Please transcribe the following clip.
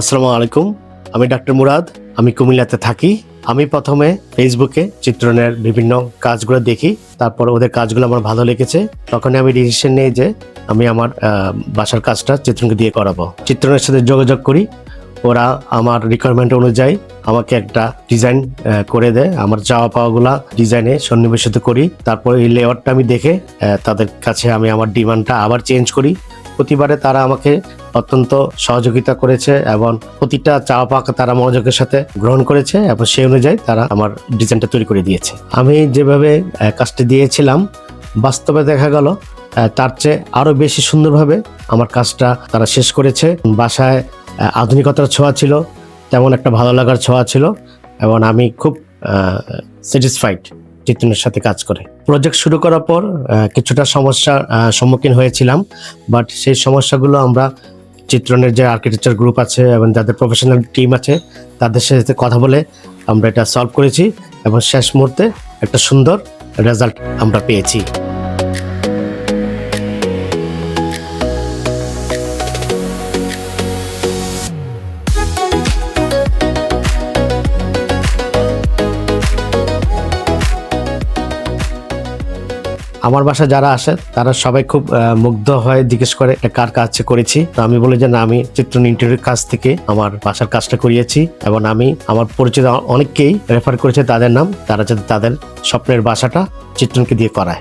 আসসালামু আলাইকুম। আমি ডাক্তার মুরাদ। আমি কুমিল্লাতে থাকি। আমি প্রথমে ফেসবুকে চিত্রণের বিভিন্ন কাজগুলো দেখি। তারপর ওদের কাজগুলো আমার ভালো লেগেছে। তখনই আমি ডিসিশন নিই যে আমি আমার বাসার কাজটা চিত্রণকে দিয়ে করাবো। চিত্রণের সাথে যোগাযোগ করি। ওরা আমার রিকোয়ারমেন্ট অনুযায়ী আমাকে একটা ডিজাইন করে দেয়। আমার চাওয়া পাওয়াগুলা ডিজাইনে সন্নিবেশিত করি। তারপর এই লেয়ারটা আমি দেখে তাদের কাছে আমি আমার ডিমান্ডটা আবার চেঞ্জ করি। প্রতিবারে তারা আমাকে অত্যন্ত সহযোগিতা করেছে এবং প্রতিটা চা পাওয়া তারা মনোযোগের সাথে গ্রহণ করেছে এবং সেই অনুযায়ী তারা আমার ডিজাইনটা তৈরি করে দিয়েছে। আমি যেভাবে কাজটি দিয়েছিলাম, বাস্তবে দেখা গেল তার চেয়ে আরও বেশি সুন্দরভাবে আমার কাজটা তারা শেষ করেছে। বাসায় আধুনিকতার ছোঁয়া ছিল, তেমন একটা ভালো লাগার ছোঁয়া ছিল এবং আমি খুব স্যাটিসফাইড চিত্রনের সাথে কাজ করে। প্রজেক্ট শুরু করার পর কিছুটা সমস্যার সম্মুখীন হয়েছিলাম বাট সেই সমস্যাগুলো আমরা চিত্রনের যে আর্কিটেকচার গ্রুপ আছে এবং যাদের প্রফেশনাল টিম আছে, তাদের সাথে কথা বলে আমরা এটা সলভ করেছি এবং শেষ মুহূর্তে একটা সুন্দর রেজাল্ট আমরা পেয়েছি। আমার বাসায় যারা আসে, তারা সবাই খুব মুগ্ধ হয়ে জিজ্ঞেস করে কার কাজ করেছি? তো আমি বলি যে, না, আমি চিত্র ইন্টারভিউর কাছ থেকে আমার বাসার কাজটা করিয়েছি এবং আমি আমার পরিচিত অনেককেই রেফার করেছে তাদের নাম। তারা যাতে তাদের স্বপ্নের বাসাটা চিত্রনকে দিয়ে করায়।